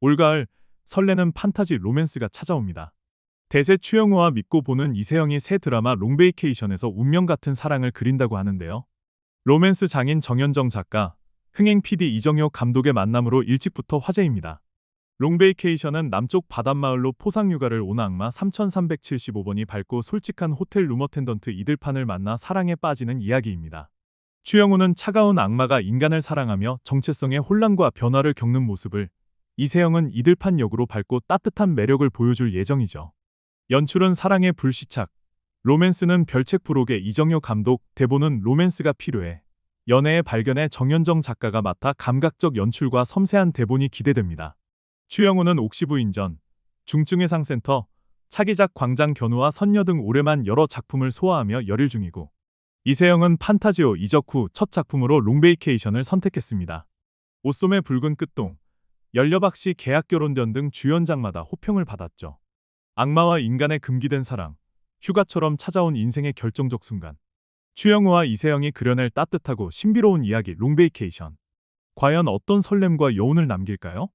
올가을 설레는 판타지 로맨스가 찾아옵니다. 대세 추영우와 믿고 보는 이세영이 새 드라마 롱베이케이션에서 운명 같은 사랑을 그린다고 하는데요. 로맨스 장인 정현정 작가, 흥행 PD 이정효 감독의 만남으로 일찍부터 화제입니다. 롱베이케이션은 남쪽 바닷마을로 포상휴가를 온 악마 3375번이 밟고 솔직한 호텔 루머텐던트 이들판을 만나 사랑에 빠지는 이야기입니다. 추영우는 차가운 악마가 인간을 사랑하며 정체성의 혼란과 변화를 겪는 모습을 이세영은 이들판 역으로 밟고 따뜻한 매력을 보여줄 예정이죠. 연출은 사랑의 불시착, 로맨스는 별책 부록의 이정효 감독, 대본은 로맨스가 필요해. 연애의 발견에 정현정 작가가 맡아 감각적 연출과 섬세한 대본이 기대됩니다. 추영우는 옥시부 인전, 중증외상센터, 차기작 광장 견우와 선녀 등 올해만 여러 작품을 소화하며 열일 중이고 이세영은 판타지오 이적 후 첫 작품으로 롱베이케이션을 선택했습니다. 옷소매 붉은 끝동, 열려박 씨 계약 결혼전 등 주연작마다 호평을 받았죠. 악마와 인간의 금기된 사랑, 휴가처럼 찾아온 인생의 결정적 순간. 추영우와 이세영이 그려낼 따뜻하고 신비로운 이야기 롱베이케이션. 과연 어떤 설렘과 여운을 남길까요?